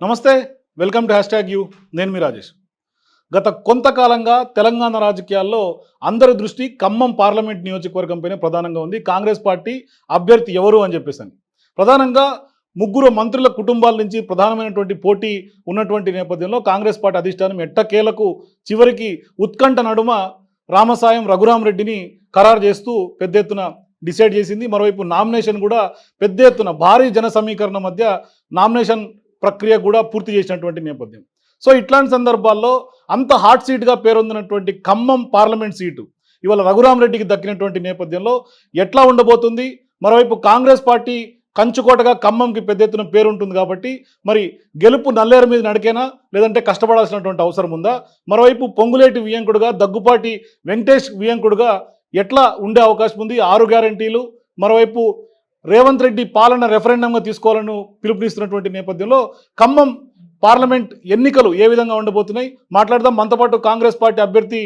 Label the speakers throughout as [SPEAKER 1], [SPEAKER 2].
[SPEAKER 1] నమస్తే welcome to hashtag U. నేను మీ రాజేష్. గత కొంతకాలంగా తెలంగాణ రాజకీయాల్లో అందరి దృష్టి ఖమ్మం పార్లమెంట్ నియోజకవర్గంపైనే ప్రధానంగా ఉంది. కాంగ్రెస్ పార్టీ అభ్యర్థి ఎవరు అని చెప్పేసి ప్రధానంగా ముగ్గురు మంత్రుల కుటుంబాల నుంచి ప్రధానమైనటువంటి పోటీ ఉన్నటువంటి నేపథ్యంలో కాంగ్రెస్ పార్టీ అధిష్టానం ఎట్టకేలకు చివరికి ఉత్కంఠ నడుమ రామసాయం రఘురామరెడ్డిని ఖరారు చేస్తూ పెద్ద ఎత్తున డిసైడ్ చేసింది. మరోవైపు నామినేషన్ కూడా పెద్ద ఎత్తున భారీ జన సమీకరణ మధ్య నామినేషన్ ప్రక్రియ కూడా పూర్తి చేసినటువంటి నేపథ్యం. సో ఇట్లాంటి సందర్భాల్లో అంత హాట్ సీట్గా పేరొందినటువంటి ఖమ్మం పార్లమెంట్ సీటు ఇవాళ రఘురామరెడ్డికి దక్కినటువంటి నేపథ్యంలో ఎట్లా ఉండబోతుంది? మరోవైపు కాంగ్రెస్ పార్టీ కంచుకోటగా ఖమ్మంకి పెద్ద ఎత్తున పేరుంటుంది కాబట్టి మరి గెలుపు నల్లేరు మీద నడికేనా? లేదంటే కష్టపడాల్సినటువంటి అవసరం ఉందా? మరోవైపు పొంగులేటి వియంకుడుగా దగ్గుపాటి వెంకటేష్ వియంకుడుగా ఎట్లా ఉండే అవకాశం ఉంది? ఆరు గ్యారంటీలు. మరోవైపు రేవంత్ రెడ్డి పాలన రెఫరెండంగా తీసుకోవాలని పిలుపునిస్తున్నటువంటి నేపథ్యంలో ఖమ్మం పార్లమెంట్ ఎన్నికలు ఏ విధంగా ఉండబోతున్నాయి? మాట్లాడదాం. మనతో పాటు కాంగ్రెస్ పార్టీ అభ్యర్థి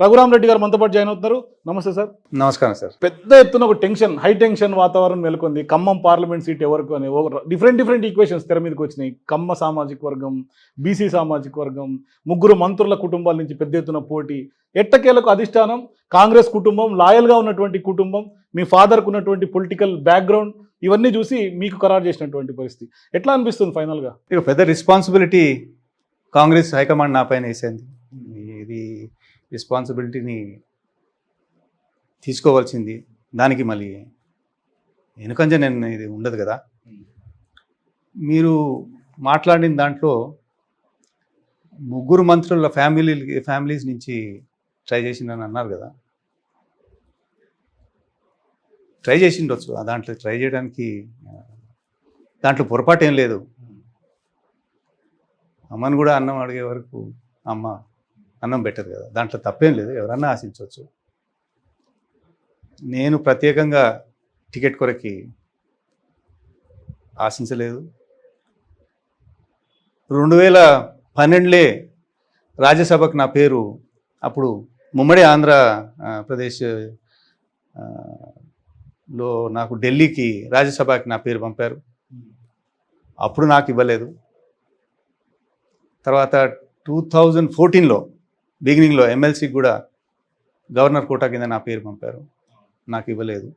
[SPEAKER 1] రఘురామ్ రెడ్డి గారు మనతో పాటు జాయిన్ అవుతున్నారు. నమస్తే సార్.
[SPEAKER 2] నమస్కారం సార్.
[SPEAKER 1] పెద్ద ఎత్తున ఒక టెన్షన్ హై టెన్షన్ వాతావరణం నెలకొంది. ఖమ్మం పార్లమెంట్ సీట్ ఎవరికి అని డిఫరెంట్ డిఫరెంట్ ఈక్వేషన్స్ తెర మీదకి వచ్చినాయి. కమ్మ సామాజిక వర్గం బీసీ సామాజిక వర్గం ముగ్గురు మంత్రుల కుటుంబాల నుంచి పెద్ద ఎత్తున పోటీ. ఎట్టకేలకు అధిష్టానం? కాంగ్రెస్ కుటుంబం లాయల్గా ఉన్నటువంటి కుటుంబం మీ ఫాదర్కు ఉన్నటువంటి పొలిటికల్ బ్యాక్గ్రౌండ్ ఇవన్నీ చూసి మీకు ఖరారు చేసినటువంటి పరిస్థితి. ఎట్లా అనిపిస్తుంది ఫైనల్గా
[SPEAKER 2] ఇక పెద్ద రెస్పాన్సిబిలిటీ కాంగ్రెస్ హైకమాండ్ నా పైన వేసింది. ఇది రెస్పాన్సిబిలిటీని తీసుకోవాల్సింది. దానికి మళ్ళీ వెనుకంజ నేను ఇది ఉండదు కదా. మీరు మాట్లాడిన దాంట్లో ముగ్గురు మంత్రుల ఫ్యామిలీ ఫ్యామిలీస్ నుంచి ట్రై చేసిందని అన్నారు కదా. ట్రై చేసిండొచ్చు. దాంట్లో ట్రై చేయడానికి దాంట్లో పొరపాటు ఏం లేదు. అమ్మని కూడా అన్నం అడిగే వరకు అమ్మ అన్నం పెట్టదు కదా. దాంట్లో తప్పేం లేదు. ఎవరన్నా ఆశించవచ్చు నేను ప్రత్యేకంగా టికెట్ కొరకి ఆశించలేదు. రెండు వేల పన్నెండులే రాజ్యసభకు నా పేరు అప్పుడు ముమ్మడి ఆంధ్ర ప్రదేశ్ లో నాకు ఢిల్లీకి రాజ్యసభకి నా పేరు పంపారు. అప్పుడు నాకు ఇవ్వలేదు. తర్వాత టూ థౌజండ్ ఫోర్టీన్లో బిగినింగ్లో ఎమ్మెల్సీకి కూడా గవర్నర్ కోటా కింద నా పేరు పంపారు. నాకు ఇవ్వలేదు.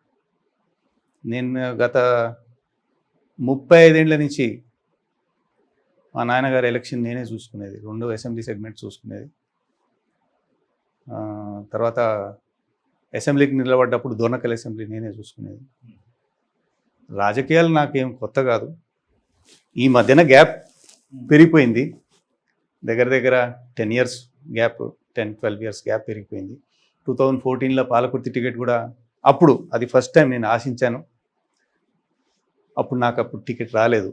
[SPEAKER 2] నేను గత ముప్పై ఐదేళ్ళ నుంచి మా నాన్నగారు ఎలక్షన్ నేనే చూసుకునేది. రెండు అసెంబ్లీ సెగ్మెంట్ చూసుకునేది. తర్వాత అసెంబ్లీకి నిలబడ్డప్పుడు దొర్నకల్ అసెంబ్లీ నేనే చూసుకునేది. రాజకీయాలు నాకేం కొత్త కాదు. ఈ మధ్యన గ్యాప్ పెరిగిపోయింది. దగ్గర దగ్గర ten years gap ten twelve years gap పెరిగిపోయింది. టూ థౌజండ్ ఫోర్టీన్లో పాలకుర్తి టికెట్ కూడా అప్పుడు అది ఫస్ట్ టైం నేను ఆశించాను. అప్పుడు నాకు అప్పుడు టికెట్ రాలేదు.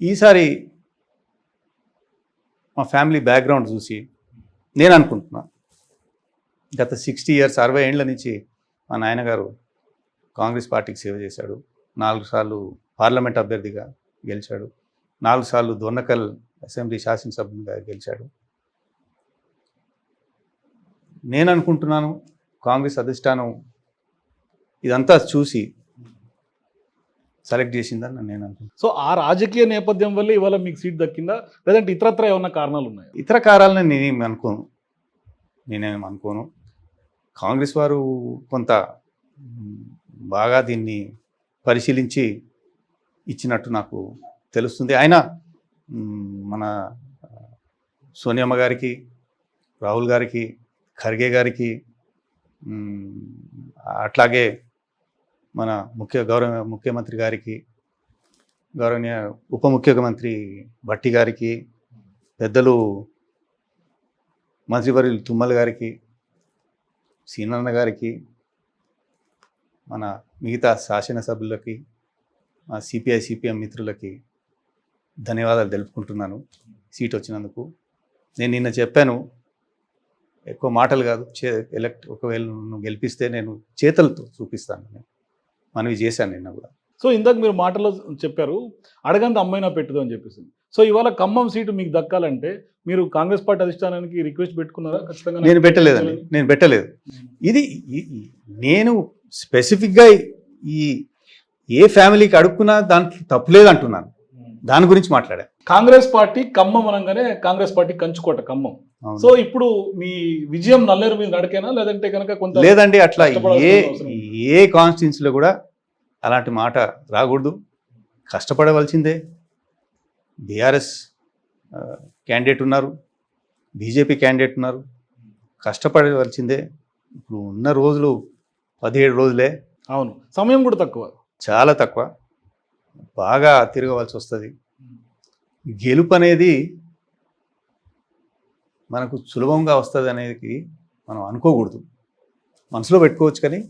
[SPEAKER 2] ఈసారి మా ఫ్యామిలీ బ్యాక్గ్రౌండ్ చూసి నేను అనుకుంటున్నా. గత సిక్స్టీ ఇయర్స్ అరవై ఏళ్ళ నుంచి మా నాయనగారు కాంగ్రెస్ పార్టీకి సేవ చేశాడు. నాలుగు సార్లు పార్లమెంట్ అభ్యర్థిగా గెలిచాడు. నాలుగు సార్లు దొన్నకల్ అసెంబ్లీ శాసనసభ్యునిగా గెలిచాడు. నేను అనుకుంటున్నాను కాంగ్రెస్ అధిష్టానం ఇదంతా చూసి సెలెక్ట్ చేసిందని నేను అనుకుంటున్నాను.
[SPEAKER 1] సో ఆ రాజకీయ నేపథ్యం వల్ల ఇవాళ మీకు సీట్ దక్కిందా? లేదంటే ఇతరత్ర ఏమన్నా కారణాలు ఉన్నాయా?
[SPEAKER 2] ఇతర కారాలని నేనేం అనుకోను. నేనేం అనుకోను. కాంగ్రెస్ వారు కొంత బాగా దీన్ని పరిశీలించి ఇచ్చినట్టు నాకు తెలుస్తుంది. అయినా మన సోనియమ్మ గారికి రాహుల్ గారికి ఖర్గే గారికి అట్లాగే మన ముఖ్య గౌరవ ముఖ్యమంత్రి గారికి గౌరవనీయ ఉప ముఖ్యమంత్రి భట్టి గారికి పెద్దలు మంత్రివర్యులు తుమ్మల గారికి సీనన్న గారికి మన మిగతా శాసనసభ్యులకి మా సిపిఐ సిపిఎం మిత్రులకి ధన్యవాదాలు తెలుపుకుంటున్నాను సీట్ వచ్చినందుకు. నేను నిన్న చెప్పాను ఎక్కువ మాటలు కాదు చే ఎలక్ట్ ఒకవేళ నువ్వు గెలిపిస్తే నేను చేతలతో చూపిస్తాను నేను మనవి చేశాను నిన్న కూడా.
[SPEAKER 1] సో ఇందాక మీరు మాటలో చెప్పారు అడగంత అమ్మైనా పెట్టదు అని చెప్పేసి సో ఇవాళ ఖమ్మం సీటు మీకు దక్కాలంటే మీరు కాంగ్రెస్ పార్టీ అధిష్టానానికి రిక్వెస్ట్ పెట్టుకున్నారా? ఖచ్చితంగా
[SPEAKER 2] నేను పెట్టలేదండి. నేను పెట్టలేదు. ఇది నేను స్పెసిఫిక్గా ఈ ఏ ఫ్యామిలీకి అడుక్కున్నా దాంట్లో తప్పులేదు అంటున్నాను దాని గురించి మాట్లాడా.
[SPEAKER 1] కాంగ్రెస్ పార్టీ ఖమ్మం అనగానే కాంగ్రెస్ పార్టీ కంచుకోట ఖమ్మం. సో ఇప్పుడు మీ విజయం నల్లేరు మీద నడకేనా? లేదంటే కనుక కొంత
[SPEAKER 2] లేదండి అట్లా ఏ. ఏ కాన్స్టిట్యున్సీలో కూడా అలాంటి మాట రాకూడదు. కష్టపడవలసిందే. బీఆర్ఎస్ క్యాండిడేట్ ఉన్నారు బీజేపీ క్యాండిడేట్ ఉన్నారు. కష్టపడవలసిందే ఇప్పుడు ఉన్న రోజులు పదిహేడు రోజులే.
[SPEAKER 1] అవును. సమయం కూడా తక్కువ.
[SPEAKER 2] చాలా తక్కువ. బాగా తిరగవలసి వస్తుంది. గెలుపు అనేది మనకు సులభంగా వస్తుంది అనేది మనం అనుకోకూడదు. మనసులో పెట్టుకోవచ్చు కానీ.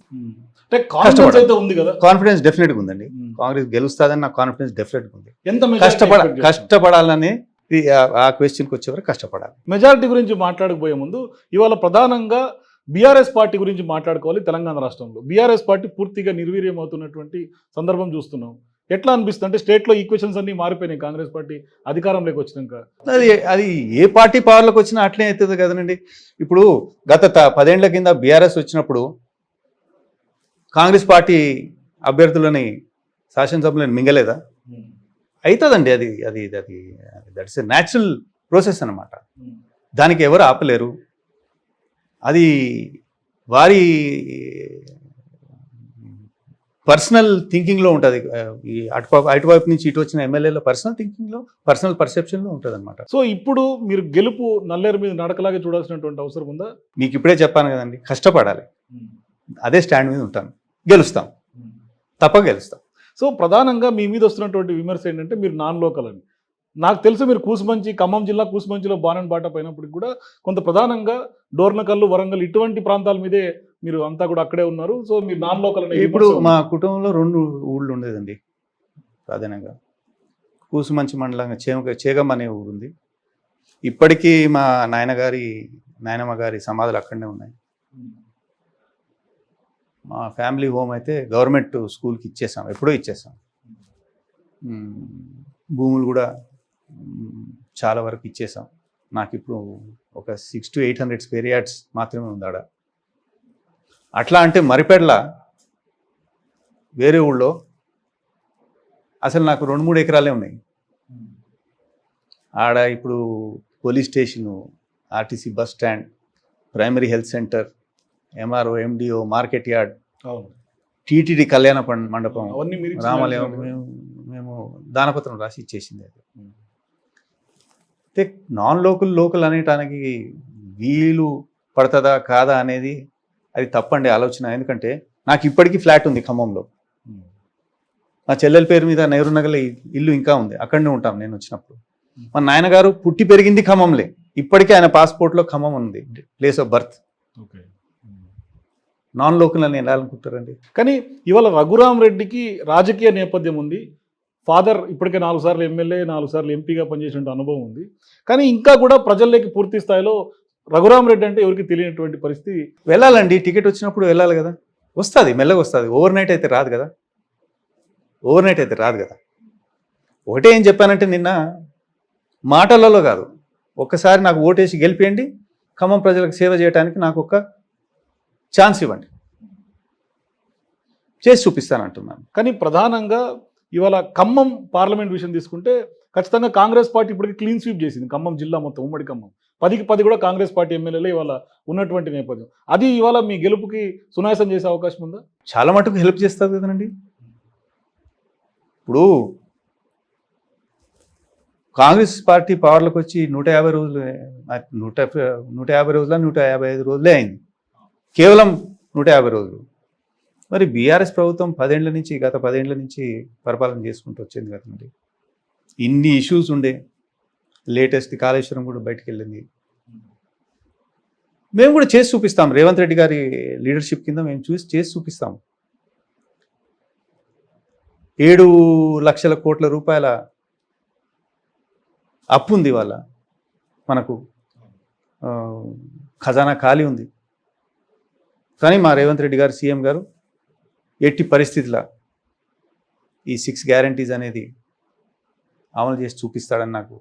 [SPEAKER 1] అయితే ఉంది కదా?
[SPEAKER 2] కాన్ఫిడెన్స్ డెఫినెట్గా ఉందండి. కాంగ్రెస్ గెలుస్తుందని నాకు కాన్ఫిడెన్స్ డెఫినెట్గా ఉంది.
[SPEAKER 1] ఎంత
[SPEAKER 2] కష్టపడ? కష్టపడాలని ఆ క్వశ్చన్కి వచ్చేవరకు కష్టపడాలి.
[SPEAKER 1] మెజారిటీ గురించి మాట్లాడకపోయే ముందు ఇవాళ ప్రధానంగా బీఆర్ఎస్ పార్టీ గురించి మాట్లాడుకోవాలి తెలంగాణ రాష్ట్రంలో. బీఆర్ఎస్ పార్టీ పూర్తిగా నిర్వీర్యం అవుతున్నటువంటి సందర్భం చూస్తున్నాం. ఎట్లా అనిపిస్తుంది? అంటే స్టేట్లో ఈక్వేషన్స్ అన్ని మారిపోయినాయి కాంగ్రెస్ పార్టీ అధికారంలోకి వచ్చినాక
[SPEAKER 2] అది అది ఏ పార్టీ పవర్లోకి వచ్చినా అట్లే అవుతుంది కదనండి ఇప్పుడు గత పదేండ్ల కింద బీఆర్ఎస్ వచ్చినప్పుడు కాంగ్రెస్ పార్టీ అభ్యర్థులని శాసనసభలను మింగలేదా? అవుతుందండి అది అది అది దట్స్ ఎ న్యాచురల్ ప్రాసెస్ అన్నమాట. దానికి ఎవరు ఆపలేరు? అది వారి పర్సనల్ థింకింగ్లో ఉంటుంది. ఈ అటువైపు అటువైపు నుంచి ఇటు వచ్చిన ఎమ్మెల్యేల పర్సనల్ థింకింగ్లో పర్సనల్ పర్సెప్షన్లో ఉంటుంది అనమాట
[SPEAKER 1] సో ఇప్పుడు మీరు గెలుపు నల్లేరు మీద నడకలాగే చూడాల్సినటువంటి అవసరం ఉందా?
[SPEAKER 2] మీకు ఇప్పుడే చెప్పాను కదండి కష్టపడాలి. అదే స్టాండ్ మీద ఉంటాను. గెలుస్తాం. తప్ప గెలుస్తాం.
[SPEAKER 1] సో ప్రధానంగా మీ మీద వస్తున్నటువంటి విమర్శ ఏంటంటే మీరు నాన్ లోకల్ అని. నాకు తెలుసు మీరు కూసుమంచి ఖమ్మం జిల్లా కూసుమంచిలో బాణన్ బాట పైనప్పటికి కూడా కొంత ప్రధానంగా డోర్నకల్లు వరంగల్ ఇటువంటి ప్రాంతాల మీదే మీరు అంతా కూడా అక్కడే ఉన్నారు. సో మీరు నాన్ లోకల్
[SPEAKER 2] ఇప్పుడు. మా కుటుంబంలో రెండు ఊళ్ళు ఉండేదండి ప్రధానంగా కూసుమంచి మండలంగా చేమ చేగం అనే ఊరు ఉంది. ఇప్పటికీ మా నాయనగారి నాయనమ్మ గారి సమాధులు అక్కడనే ఉన్నాయి. మా ఫ్యామిలీ హోమ్ అయితే గవర్నమెంట్ స్కూల్కి ఇచ్చేసాం ఎప్పుడో ఇచ్చేసాం. భూములు కూడా చాలా వరకు ఇచ్చేసాం. నాకు ఇప్పుడు ఒక six to eight hundred square yards మాత్రమే ఉంది ఆడ. అట్లా అంటే మరిపెడ్ల వేరే ఊళ్ళో అసలు నాకు రెండు మూడు ఎకరాలే ఉన్నాయి. ఆడ ఇప్పుడు police station RTC bus stand primary health centre MRO MDO market yard TTD కళ్యాణ మండపం రామాలయం. మేము మేము దానపత్రం రాసి ఇచ్చేసింది అది. అంటే నాన్ లోకల్ లోకల్ అనేటానికి వీలు పడుతుందా కాదా అనేది అది తప్పండి ఆలోచన. ఎందుకంటే నాకు ఇప్పటికీ ఫ్లాట్ ఉంది ఖమ్మంలో. మా చెల్లెల పేరు మీద నెహ్రూ నగర్లో ఈ ఇల్లు ఇంకా ఉంది. అక్కడనే ఉంటాం నేను వచ్చినప్పుడు. మా నాయనగారు పుట్టి పెరిగింది ఖమ్మంలే. ఇప్పటికీ ఆయన పాస్పోర్ట్లో ఖమ్మం ఉంది. Place of birth.
[SPEAKER 1] Okay.
[SPEAKER 2] Non local అని ఎలా అనుకుంటారండి?
[SPEAKER 1] కానీ ఇవాళ రఘురామ్ రెడ్డికి రాజకీయ నేపథ్యం ఉంది. ఫాదర్ ఇప్పటికే నాలుగు సార్లు ఎమ్మెల్యే నాలుగు సార్లు ఎంపీగా పనిచేసిన అనుభవం ఉంది. కానీ ఇంకా కూడా ప్రజల్లోకి పూర్తి స్థాయిలో రఘురామ్ రెడ్డి అంటే ఎవరికి తెలియనటువంటి పరిస్థితి.
[SPEAKER 2] వెళ్ళాలండి టికెట్ వచ్చినప్పుడు వెళ్ళాలి కదా. వస్తుంది మెల్లగా వస్తుంది. ఓవర్ నైట్ అయితే రాదు కదా. ఓవర్ నైట్ అయితే రాదు కదా. ఒకటే ఏం చెప్పానంటే నిన్న మాటలలో కాదు. ఒక్కసారి నాకు ఓటేసి గెలిపేయండి. ఖమ్మం ప్రజలకు సేవ చేయడానికి నాకు ఒక ఛాన్స్ ఇవ్వండి. చేసి చూపిస్తానంటున్నాను.
[SPEAKER 1] కానీ ప్రధానంగా ఇవాళ ఖమ్మం పార్లమెంట్ విషయం తీసుకుంటే ఖచ్చితంగా కాంగ్రెస్ పార్టీ ఇప్పటికి క్లీన్ స్వీప్ చేసింది. ఖమ్మం జిల్లా మొత్తం ఉమ్మడి ఖమ్మం. పదికి పది కూడా కాంగ్రెస్ పార్టీ ఎమ్మెల్యేలే ఇవాళ ఉన్నటువంటి నేపథ్యం. అది ఇవాళ మీ గెలుపుకి సునాయాసం చేసే అవకాశం ఉందా?
[SPEAKER 2] చాలా మటుకు హెల్ప్ చేస్తుంది కదండి. ఇప్పుడు కాంగ్రెస్ పార్టీ పవర్లోకి వచ్చి నూట యాభై రోజులు నూట నూట యాభై రోజుల నూట యాభై ఐదు రోజులే అయింది. కేవలం నూట యాభై రోజులు. మరి బీఆర్ఎస్ ప్రభుత్వం పదేళ్ళ నుంచి గత పదేళ్ళ నుంచి పరిపాలన చేసుకుంటూ వచ్చింది కదండి. ఇన్ని ఇష్యూస్ ఉండే. లేటెస్ట్ కాళేశ్వరం కూడా బయటకు వెళ్ళింది. మేము కూడా చేసి చూపిస్తాం. రేవంత్ రెడ్డి గారి లీడర్షిప్ కింద మేము చూసి చేసి చూపిస్తాం. ఏడు లక్షల కోట్ల రూపాయల అప్పు ఉంది వాళ్ళ మనకు ఖజానా ఖాళీ ఉంది. కానీ మా రేవంత్ రెడ్డి గారు సీఎం గారు ఎట్టి పరిస్థితుల ఈ సిక్స్ గ్యారంటీస్ అనేది అమలు చేసి చూపిస్తాడని నాకు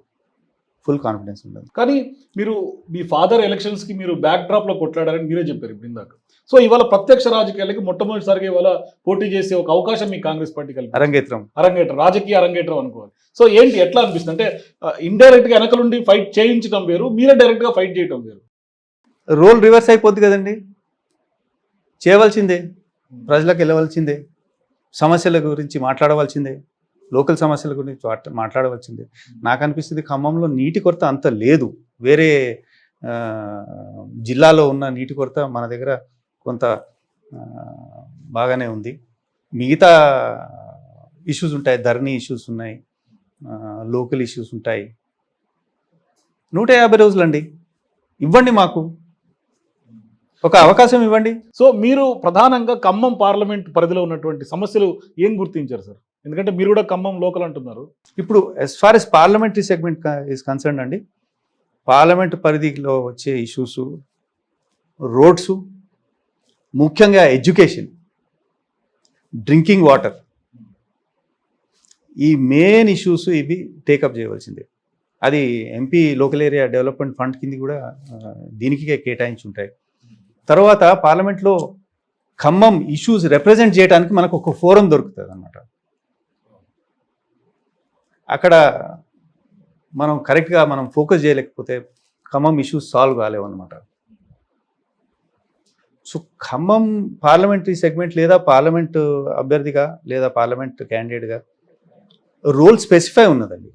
[SPEAKER 2] ఫుల్ కాన్ఫిడెన్స్ ఉండదు.
[SPEAKER 1] కానీ మీరు మీ ఫాదర్ ఎలక్షన్స్కి మీరు బ్యాక్ డ్రాప్లో కొట్లాడారని మీరే చెప్పారు ఇప్పుడు ఇందాక. సో ఇవాళ ప్రత్యక్ష రాజకీయాలకి మొట్టమొదటిసారిగా ఇవాళ పోటీ చేసే ఒక అవకాశం మీ కాంగ్రెస్ పార్టీ కలిపి
[SPEAKER 2] అరంగేత్రం.
[SPEAKER 1] అరంగేట్రం రాజకీయ అరంగేట్రం అనుకోవాలి. సో ఏంటి ఎట్లా అనిపిస్తుంది? అంటే ఇండైరెక్ట్గా వెనకలుండి ఫైట్ చేయించడం వేరు మీరే డైరెక్ట్గా ఫైట్ చేయడం వేరు.
[SPEAKER 2] రోల్ రివర్స్ అయిపోద్ది కదండి. చేయవలసిందే. ప్రజలకు వెళ్ళవలసిందే. సమస్యల గురించి మాట్లాడవలసిందే. లోకల్ సమస్యల గురించి మాట్లా- మాట్లాడవలసిందే. నాకు అనిపిస్తుంది ఖమ్మంలో నీటి కొరత అంత లేదు. వేరే జిల్లాలో ఉన్న నీటి కొరత మన దగ్గర కొంత బాగానే ఉంది. మిగతా ఇష్యూస్ ఉంటాయి. ధరణి ఇష్యూస్ ఉన్నాయి. లోకల్ ఇష్యూస్ ఉంటాయి. నూట యాభై రోజులండి. ఇవ్వండి మాకు. ఒక అవకాశం ఇవ్వండి.
[SPEAKER 1] సో మీరు ప్రధానంగా ఖమ్మం పార్లమెంట్ పరిధిలో ఉన్నటువంటి సమస్యలు ఏం గుర్తించారు సార్? ఎందుకంటే మీరు కూడా ఖమ్మం లోకల్ అంటున్నారు.
[SPEAKER 2] ఇప్పుడు as far as parliamentary segment is concern అండి పార్లమెంట్ పరిధిలో వచ్చే ఇష్యూస్ రోడ్స్ ముఖ్యంగా ఎడ్యుకేషన్ డ్రింకింగ్ వాటర్ ఈ మెయిన్ ఇష్యూస్ ఇవి టేకప్ చేయవలసిందే. అది MP local area development fund కింద కూడా దీనికి కేటాయించి ఉంటాయి. తర్వాత పార్లమెంట్లో ఖమ్మం ఇష్యూస్ రిప్రజెంట్ చేయడానికి మనకు ఒక ఫోరం దొరుకుతుంది అన్నమాట అక్కడ మనం కరెక్ట్గా మనం ఫోకస్ చేయలేకపోతే ఖమ్మం ఇష్యూస్ సాల్వ్ కాలేవు అనమాట సో ఖమ్మం పార్లమెంటరీ సెగ్మెంట్ లేదా పార్లమెంట్ అభ్యర్థిగా లేదా పార్లమెంట్ క్యాండిడేట్గా రోల్ స్పెసిఫై ఉన్నదండి.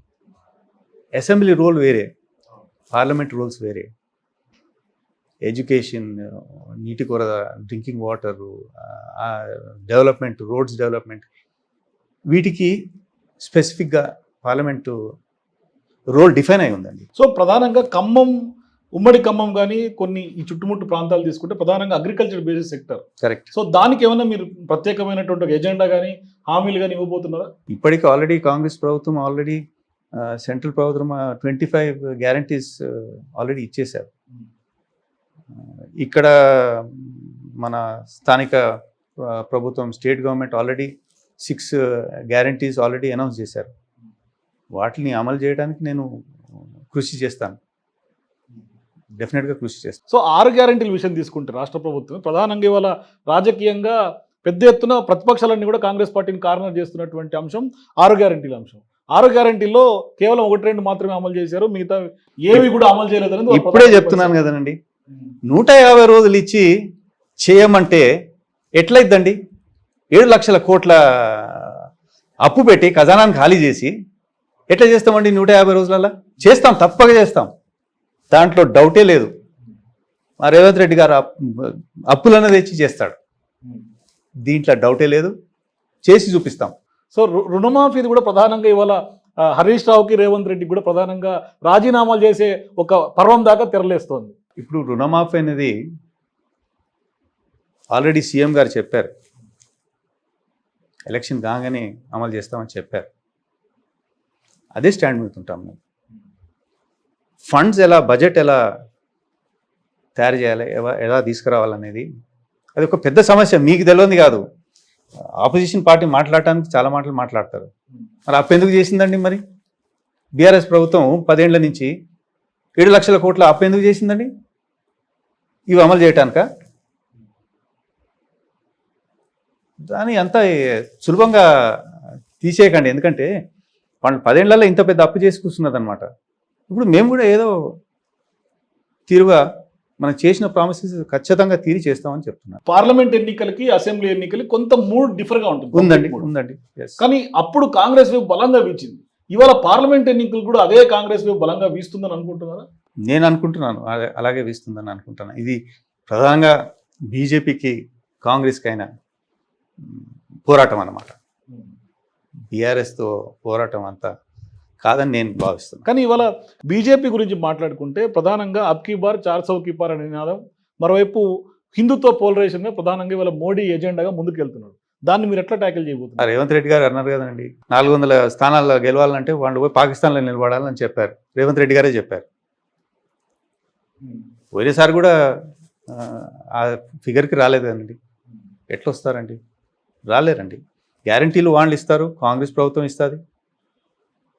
[SPEAKER 2] అసెంబ్లీ రోల్ వేరే పార్లమెంట్ రోల్స్ వేరే. ఎడ్యుకేషన్ నీటి కొరత drinking water development roads development వీటికి స్పెసిఫిక్గా పార్లమెంటు రోల్ డిఫైన్ అయి ఉందండి.
[SPEAKER 1] సో ప్రధానంగా ఖమ్మం ఉమ్మడి ఖమ్మం కానీ కొన్ని ఈ చుట్టుముట్టు ప్రాంతాలు తీసుకుంటే ప్రధానంగా agriculture basis sector
[SPEAKER 2] correct
[SPEAKER 1] so దానికి ఏమైనా మీరు ప్రత్యేకమైనటువంటి ఒక ఎజెండా కానీ హామీలు కానీ ఇవ్వబోతున్నారా?
[SPEAKER 2] ఇప్పటికి ఆల్రెడీ కాంగ్రెస్ ప్రభుత్వం ఆల్రెడీ సెంట్రల్ ప్రభుత్వం ట్వంటీ ఫైవ్ గ్యారంటీస్ ఆల్రెడీ ఇచ్చేశారు. ఇక్కడ మన స్థానిక ప్రభుత్వం state government already six guarantees already announce చేశారు. వాటిని అమలు చేయడానికి నేను కృషి చేస్తాను. డెఫినెట్గా కృషి చేస్తాను.
[SPEAKER 1] సో ఆరు గ్యారెంటీల విషయం తీసుకుంటే రాష్ట్ర ప్రభుత్వం ప్రధానంగా ఇవాళ రాజకీయంగా పెద్ద ఎత్తున ప్రతిపక్షాలన్నీ కూడా కాంగ్రెస్ పార్టీని కార్నర్ చేస్తున్నటువంటి అంశం ఆరు గ్యారెంటీల అంశం. ఆరు గ్యారెంటీల్లో కేవలం ఒకటి రెండు మాత్రమే అమలు చేశారు మిగతా ఏవి కూడా అమలు చేయలేదని
[SPEAKER 2] ఇప్పుడే చెప్తున్నాను. కదండి నూట యాభై రోజులు ఇచ్చి చేయమంటే ఎట్లయిద్దండి? ఏడు లక్షల కోట్ల అప్పు పెట్టి ఖజానాన్ని ఖాళీ చేసి ఎట్లా చేస్తామండి నూట యాభై రోజులలో చేస్తాం తప్పక చేస్తాం. దాంట్లో డౌటే లేదు. మా రేవంత్ రెడ్డి గారు అప్పు- అప్పులను తెచ్చి చేస్తాడు. దీంట్లో డౌటే లేదు. చేసి చూపిస్తాం.
[SPEAKER 1] సో రుణమాఫీది కూడా ప్రధానంగా ఇవాళ హరీష్ రావుకి రేవంత్ రెడ్డికి కూడా ప్రధానంగా రాజీనామాలు చేసే ఒక పర్వం దాకా తెరలేస్తోంది.
[SPEAKER 2] ఇప్పుడు రుణమాఫీ అనేది ఆల్రెడీ సీఎం గారు చెప్పారు. ఎలక్షన్ కాగానే అమలు చేస్తామని చెప్పారు. అదే స్టాండ్ మీద ఉంటాం మేము. ఫండ్స్ ఎలా బడ్జెట్ ఎలా తయారు చేయాలి ఎలా ఎలా తీసుకురావాలనేది అది ఒక పెద్ద సమస్య. మీకు తెలియదు కాదు. ఆపోజిషన్ పార్టీ మాట్లాడటానికి చాలా మాటలు మాట్లాడతారు. మరి అప్పు ఎందుకు చేసిందండి మరి? బీఆర్ఎస్ ప్రభుత్వం పదేళ్ళ నుంచి ఏడు లక్షల కోట్ల అప్పెందుకు చేసిందండి? ఇవి అమలు చేయటానిక? దాని అంత సులభంగా తీసేయకండి. ఎందుకంటే వాళ్ళు పదేళ్ళలో ఇంత పెద్ద అప్పు చేసి కూర్చున్నది అనమాట ఇప్పుడు మేము కూడా ఏదో తీరుగా మనం చేసిన ప్రామిసెస్ ఖచ్చితంగా తీరి చేస్తామని చెప్తున్నాను
[SPEAKER 1] పార్లమెంట్ ఎన్నికలకి అసెంబ్లీ ఎన్నికలకి కొంత మూడ్ డిఫర్గా ఉంటుంది.
[SPEAKER 2] ఉందండి. ఉందండి.
[SPEAKER 1] కానీ అప్పుడు కాంగ్రెస్ వైపు బలంగా వీచింది. ఇవాళ పార్లమెంట్ ఎన్నికలు కూడా అదే కాంగ్రెస్ వైపు బలంగా వీస్తుందని అనుకుంటున్నారా?
[SPEAKER 2] నేను అనుకుంటున్నాను అలా- అలాగే వీస్తుందని అనుకుంటున్నాను. ఇది ప్రధానంగా బీజేపీకి కాంగ్రెస్కి అయిన పోరాటం అన్నమాట. బీఆర్ఎస్తో పోరాటం అంతా కాదని నేను భావిస్తున్నాను.
[SPEAKER 1] కానీ ఇవాళ బీజేపీ గురించి మాట్లాడుకుంటే ప్రధానంగా అబ్కీ బార్ చార్ సౌ కీ బార్ అనే నినాదం మరోవైపు హిందుత్వ పోలరైజేషన్ ప్రధానంగా ఇవాళ మోడీ ఎజెండాగా ముందుకెళ్తున్నాడు. దాన్ని మీరు ఎట్లా ట్యాకిల్ చేయబోతున్నారు?
[SPEAKER 2] రేవంత్ రెడ్డి గారు అన్నారు కదండి నాలుగు వందల స్థానాల్లో గెలవాలంటే వాళ్ళు పోయి పాకిస్తాన్లో నిలబడాలని చెప్పారు. రేవంత్ రెడ్డి గారే చెప్పారు. పోయినసారి కూడా ఆ, ఫిగర్కి రాలేదు కదండి ఎట్లా వస్తారండి రాలేరండి. గ్యారంటీలు వాళ్ళు ఇస్తారు కాంగ్రెస్ ప్రభుత్వం ఇస్తుంది.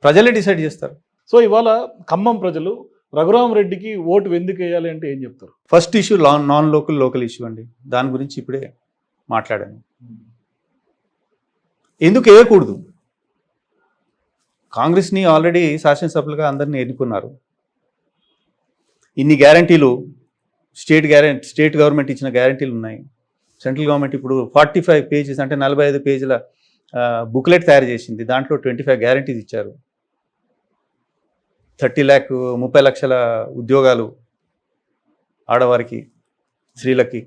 [SPEAKER 2] ప్రజలే డిసైడ్ చేస్తారు.
[SPEAKER 1] సో ఇవాళ ఖమ్మం ప్రజలు రఘురామ్ రెడ్డికి ఓటు ఎందుకు వేయాలి అంటే ఏం చెప్తారు?
[SPEAKER 2] ఫస్ట్ ఇష్యూ లా- నాన్ లోకల్ లోకల్ ఇష్యూ అండి. దాని గురించి ఇప్పుడే మాట్లాడాను. ఎందుకు వేయకూడదు? కాంగ్రెస్ని ఆల్రెడీ శాసనసభ్యులుగా అందరినీ ఎన్నుకున్నారు. ఇన్ని గ్యారంటీలు స్టేట్ గ్యారెంటీ స్టేట్ గవర్నమెంట్ ఇచ్చిన గ్యారంటీలు ఉన్నాయి. సెంట్రల్ గవర్నమెంట్ ఇప్పుడు ఫార్టీ ఫైవ్ పేజెస్ అంటే నలభై ఐదు పేజీల బుక్లెట్ తయారు చేసింది. దాంట్లో ట్వంటీ ఫైవ్ గ్యారంటీస్ ఇచ్చారు. థర్టీ ల్యాక్ ముప్పై లక్షల ఉద్యోగాలు ఆడవారికి స్త్రీలకి.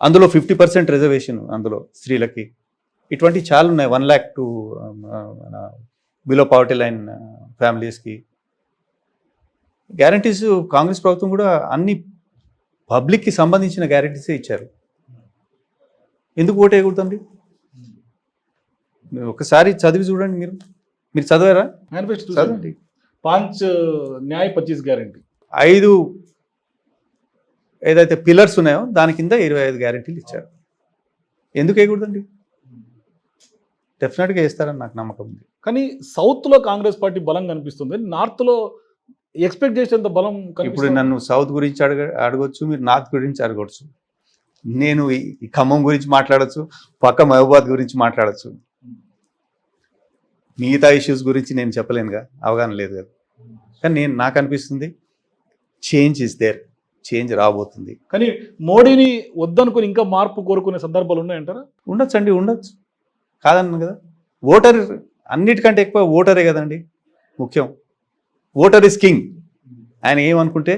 [SPEAKER 2] అందులో ఫిఫ్టీ పర్సెంట్ రిజర్వేషన్ అందులో స్త్రీలకి. ఇటువంటి చాలా ఉన్నాయి. One lakh to below poverty line ఫ్యామిలీస్కి గ్యారంటీస్ కాంగ్రెస్ ప్రభుత్వం కూడా అన్ని పబ్లిక్కి సంబంధించిన గ్యారంటీసే ఇచ్చారు. ఎందుకు ఓటు వేయకూడదండి ఒకసారి చదివి చూడండి మీరు. మీరు చదివారా?
[SPEAKER 1] మేనిఫెస్టో
[SPEAKER 2] చదవండి.
[SPEAKER 1] పాంచ్ న్యాయ్ పచ్చీస్ గ్యారంటీ.
[SPEAKER 2] ఐదు ఏదైతే పిల్లర్స్ ఉన్నాయో దాని కింద ఇరవై ఐదు గ్యారెంటీలు ఇచ్చారు. ఎందుకు వేయకూడదండి? డెఫినెట్గా వేస్తారని నాకు నమ్మకం ఉంది.
[SPEAKER 1] కానీ సౌత్లో కాంగ్రెస్ పార్టీ బలం కనిపిస్తుంది. నార్త్లో ఎక్స్పెక్ట్ చేసేంత బలం
[SPEAKER 2] ఇప్పుడు నన్ను సౌత్ గురించి అడగ అడగొచ్చు మీరు నార్త్ గురించి అడగొచ్చు. నేను ఈ ఈ ఖమ్మం గురించి మాట్లాడొచ్చు పక్క మహబూబాద్ గురించి మాట్లాడొచ్చు. మిగతా ఇష్యూస్ గురించి నేను చెప్పలేనుగా అవగాహన లేదు కదా. కానీ నేను నాకు అనిపిస్తుంది చేంజ్ ఇస్ దేర్ చేంజ్ రాబోతుంది.
[SPEAKER 1] కానీ మోడీని వద్దనుకుని ఇంకా మార్పు కోరుకునే సందర్భాలు ఉన్నాయంటారా?
[SPEAKER 2] ఉండొచ్చు అండి ఉండొచ్చు. కాదన్నాను కదా. ఓటర్ అన్నిటికంటే ఎక్కువ ఓటరే కదండి ముఖ్యం. ఓటర్ ఇస్ కింగ్ ఆయన ఏమనుకుంటే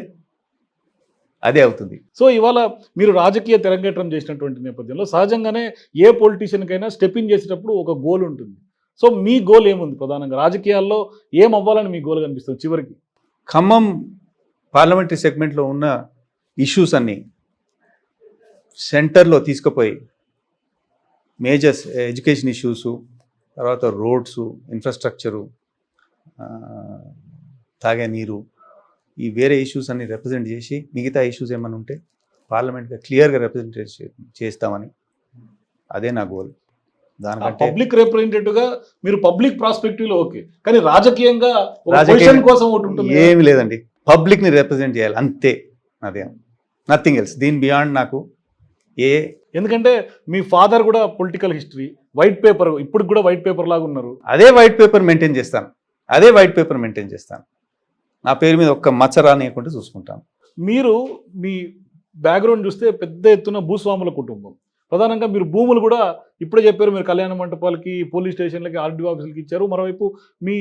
[SPEAKER 2] అదే అవుతుంది.
[SPEAKER 1] సో ఇవాళ మీరు రాజకీయ తెరంగేట్రం చేసినటువంటి నేపథ్యంలో సహజంగానే ఏ పొలిటీషియన్కైనా స్టెప్ ఇన్ చేసేటప్పుడు ఒక గోల్ ఉంటుంది. సో మీ గోల్ ఏముంది ప్రధానంగా? రాజకీయాల్లో ఏం అవ్వాలని మీ గోల్ కనిపిస్తుంది చివరికి?
[SPEAKER 2] ఖమ్మం పార్లమెంటరీ సెగ్మెంట్లో ఉన్న ఇష్యూస్ అన్నీ సెంటర్లో తీసుకుపోయి మేజర్స్ ఎడ్యుకేషన్ ఇష్యూసు తర్వాత రోడ్స్ ఇన్ఫ్రాస్ట్రక్చరు తాగే నీరు ఈ వేరే ఇష్యూస్ అన్ని రిప్రజెంట్ చేసి మిగతా ఇష్యూస్ ఏమైనా ఉంటే పార్లమెంట్గా క్లియర్గా రిప్రజెంట్ చేస్తామని. అదే నా గోల్.
[SPEAKER 1] పబ్లిక్ రిప్రజెంటేటివ్గా మీరు పబ్లిక్ ప్రాస్పెక్టివ్లో ఓకే. కానీ రాజకీయంగా
[SPEAKER 2] రాజకీయ-
[SPEAKER 1] పొజిషన్ కోసం ఒకటి ఉంటుంది.
[SPEAKER 2] ఏమి లేదండి. పబ్లిక్ని రిప్రజెంట్ చేయాలి. అంతే. అదే. నథింగ్ ఎల్స్ దీని బియాండ్ నాకు ఏ
[SPEAKER 1] ఎందుకంటే మీ ఫాదర్ కూడా పొలిటికల్ హిస్టరీ వైట్ పేపర్ ఇప్పుడు కూడా వైట్ పేపర్ లాగా ఉన్నారు.
[SPEAKER 2] అదే వైట్ పేపర్ మెయింటైన్ చేస్తాను. అదే వైట్ పేపర్ మెయింటైన్ చేస్తాను. నా పేరు మీద ఒక్క మచ్చ రానియకుండా చూసుకుంటాను.
[SPEAKER 1] మీరు మీ బ్యాక్గ్రౌండ్ చూస్తే పెద్ద ఎత్తున భూస్వాముల కుటుంబం. ప్రధానంగా మీరు భూములు కూడా ఇప్పుడే చెప్పారు మీరు కళ్యాణ మంటపాలకి పోలీస్ స్టేషన్లకి ఆర్డీఓ ఆఫీసులకి ఇచ్చారు. మరోవైపు మీ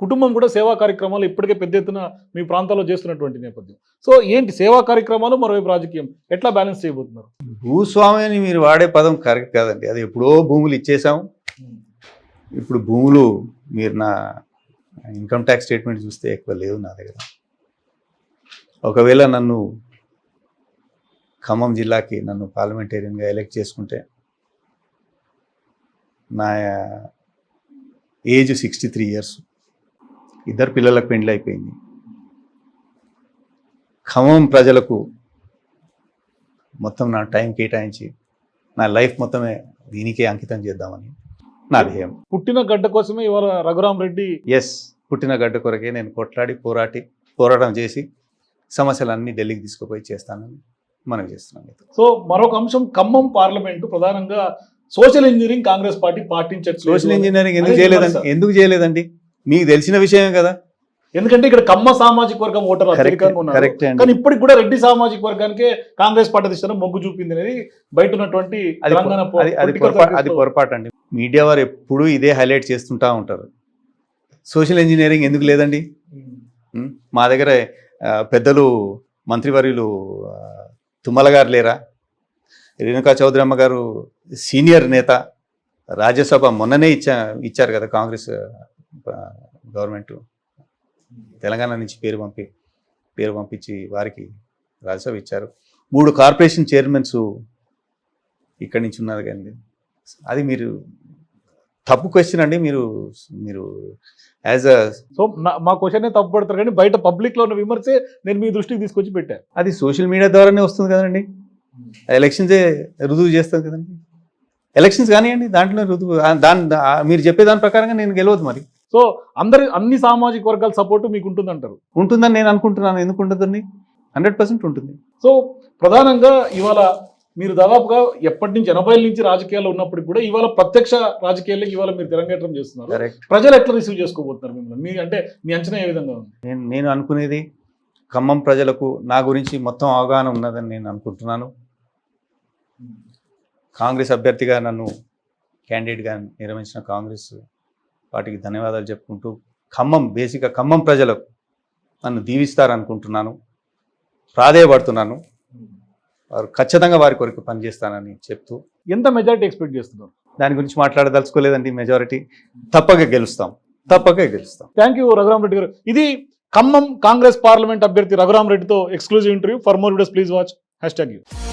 [SPEAKER 1] కుటుంబం కూడా సేవా కార్యక్రమాలు ఇప్పటికే పెద్ద ఎత్తున మీ ప్రాంతాల్లో చేస్తున్నటువంటి నేపథ్యం. సో ఏంటి సేవా కార్యక్రమాలు మరోవైపు రాజకీయం ఎట్లా బ్యాలెన్స్ చేయబోతున్నారు?
[SPEAKER 2] భూస్వామి అని మీరు వాడే పదం కరెక్ట్ కాదండి. అది ఎప్పుడో భూములు ఇచ్చేసాం ఇప్పుడు భూములు మీరు నా ఇన్కమ్ ట్యాక్స్ స్టేట్మెంట్ చూస్తే ఎక్కువ లేవు నా దగ్గర. ఒకవేళ నన్ను ఖమ్మం జిల్లాకి నన్ను పార్లమెంటేరియన్గా ఎలక్ట్ చేసుకుంటే నా ఏజ్ సిక్స్టీ త్రీ ఇయర్స్. ఇద్దరు పిల్లలకు పెండ్లి అయిపోయింది. ఖమ్మం ప్రజలకు మొత్తం నా టైం కేటాయించి నా లైఫ్ మొత్తమే దీనికే అంకితం చేద్దామని నా ధ్యేయం.
[SPEAKER 1] పుట్టిన గడ్డ కోసమే ఇవాళ రఘురామ్ రెడ్డి
[SPEAKER 2] ఎస్ పుట్టిన గడ్డ కొరకే నేను కొట్లాడి పోరాటి పోరాటం చేసి సమస్యలన్నీ ఢిల్లీకి తీసుకుపోయి చేస్తానని మనం చేస్తున్నాం.
[SPEAKER 1] సో మరొక అంశం ఖమ్మం పార్లమెంటు ప్రధానంగా సోషల్ ఇంజనీరింగ్ కాంగ్రెస్ పార్టీ పాటించట్లేదు.
[SPEAKER 2] సోషల్ ఇంజనీరింగ్ ఎందుకు చేయలేదండి. ఎందుకు చేయలేదండి? మీకు తెలిసిన విషయమే కదా.
[SPEAKER 1] ఎందుకంటే ఇక్కడ కమ్మ సామాజిక వర్గం ఓటర్ అత్యధికంగా ఉన్నారు. కానీ ఇప్పటికి కూడా రెడ్డి సామాజిక వర్గానికే కాంగ్రెస్ పార్టీ దిశలో మొగ్గు చూపింది అనేది బయట ఉన్నటువంటి
[SPEAKER 2] అది పొరపాటు అండి. మీడియా వారు ఎప్పుడూ ఇదే హైలైట్ చేస్తుంటా ఉంటారు. సోషల్ ఇంజనీరింగ్ ఎందుకు లేదండి? మా దగ్గర పెద్దలు మంత్రివర్యులు తుమ్మల గారు లేరా? రేణుకా అమ్మ గారు సీనియర్ నేత. రాజ్యసభ మొన్ననే ఇచ్చా ఇచ్చారు కదా కాంగ్రెస్ గవర్నమెంట్. తెలంగాణ నుంచి పేరు పంపి పేరు పంపించి వారికి రాజ్యసభ ఇచ్చారు. మూడు కార్పొరేషన్ చైర్మన్స్ ఇక్కడి నుంచి ఉన్నారు కానీ అది మీరు తప్పు క్వశ్చన్ అండి మీరు మీరు యాజ్ అ
[SPEAKER 1] సో మా క్వశ్చన్ తప్పు పడతారు కానీ బయట పబ్లిక్లో ఉన్న విమర్శే నేను మీ దృష్టికి తీసుకొచ్చి పెట్టాను
[SPEAKER 2] అది సోషల్ మీడియా ద్వారానే వస్తుంది కదండి. ఎలక్షన్సే రుజువు చేస్తుంది కదండి. ఎలక్షన్స్ కానివ్వండి దాంట్లో రుజువు దాని మీరు చెప్పే దాని ప్రకారంగా నేను గెలవదు మరి.
[SPEAKER 1] సో అందరి అన్ని సామాజిక వర్గాల సపోర్ట్ మీకు ఉంటుందంటారు.
[SPEAKER 2] ఉంటుందని నేను అనుకుంటున్నాను. ఎందుకు ఉండదండి? హండ్రెడ్ పర్సెంట్ ఉంటుంది.
[SPEAKER 1] సో ప్రధానంగా ఇవాళ మీరు దాదాపుగా ఎప్పటి నుంచి ఎనభైల నుంచి రాజకీయాల్లో ఉన్నప్పటికి కూడా ఇవాళ ప్రత్యక్ష రాజకీయాల్లోకి ఇవాళ మీరు తెరంగేట్రం చేస్తున్నారు. ప్రజలు ఎట్లా రిసీవ్ చేసుకోబోతున్నారు మిమ్మల్ని? మీ అంటే మీ అంచనా ఏ విధంగా ఉంది?
[SPEAKER 2] నేను నేను అనుకునేది ఖమ్మం ప్రజలకు నా గురించి మొత్తం అవగాహన ఉన్నదని నేను అనుకుంటున్నాను. కాంగ్రెస్ అభ్యర్థిగా నన్ను క్యాండిడేట్గా నిర్వహించిన కాంగ్రెస్ పార్టీకి ధన్యవాదాలు చెప్పుకుంటూ ఖమ్మం బేసిక్గా ఖమ్మం ప్రజలకు నన్ను దీవిస్తారనుకుంటున్నాను. ప్రాధేయపడుతున్నాను. వారు ఖచ్చితంగా వారి కొరకు పనిచేస్తానని చెప్తూ
[SPEAKER 1] ఎంత మెజారిటీ ఎక్స్పెక్ట్ చేస్తున్నారు?
[SPEAKER 2] దాని గురించి మాట్లాడదలుచుకోలేదండి మెజారిటీ తప్పక గెలుస్తాం. తప్పక గెలుస్తాం.
[SPEAKER 1] థ్యాంక్ యూ రఘురామ్ రెడ్డి గారు. ఇది ఖమ్మం కాంగ్రెస్ పార్లమెంట్ అభ్యర్థి రఘురామ్ రెడ్డితో exclusive interview for more videos please watch hashtag U